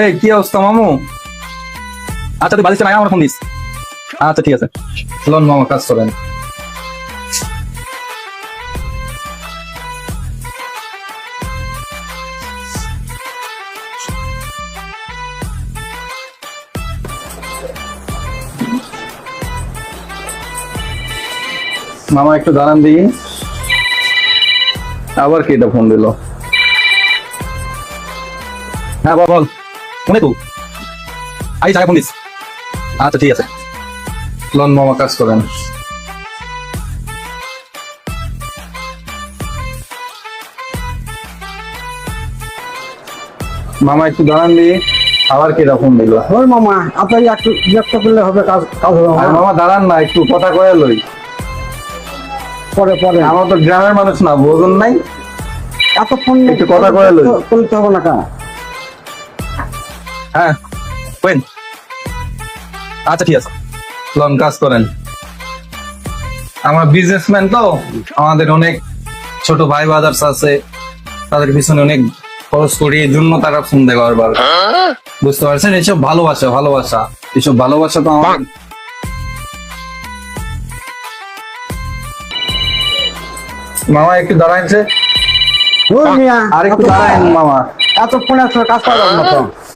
এই, কি অবস্থা, মামু? আচ্ছা তুই বালিশটা নাই, আমার ফোন দিস। আচ্ছা ঠিক আছে। চলুন, মামা, কাজ করেন। মামা, একটু দাঁড়ান দিই আবার কি এটা ফোন দিল? হ্যাঁ বল। মনে তো আই জায়গা ফোন দিস আচ্ছা ঠিক আছে লন মামা কাজ করেন মামা একটু দাঁড়ান আবার কি ফোন দিল ওই মামা আপনার একটু বিরক্ত করলে হবে কাজ কাজ হবে মামা। দাঁড়ান না একটু কথা কয়ে লই পরে পরে আমার তো গ্রামের মানুষ না বোঝুন নাই এত ফোন একটু কথা কয়ে লই। করতে হবে না কা হ্যাঁ ওয়েন আচ্ছা ঠিক আছে। লন কাজ করেন। আমার বিজনেসম্যান তো আমাদের অনেক ছোট ভাই বাজার্স আছে তাদের পিছনে অনেক খরচ করি এই জন্য তারা ফোন দেয় বারবার। বুঝতে পারছেন? এসব ভালোবাসা ভালোবাসা। এসব ভালোবাসা তো আমার মামা একটু দাঁড়াইছে ওই মিয়া আর একটু দাঁড়াইন মামা। এত ফোন আসলে কাজ করা যাবে না তো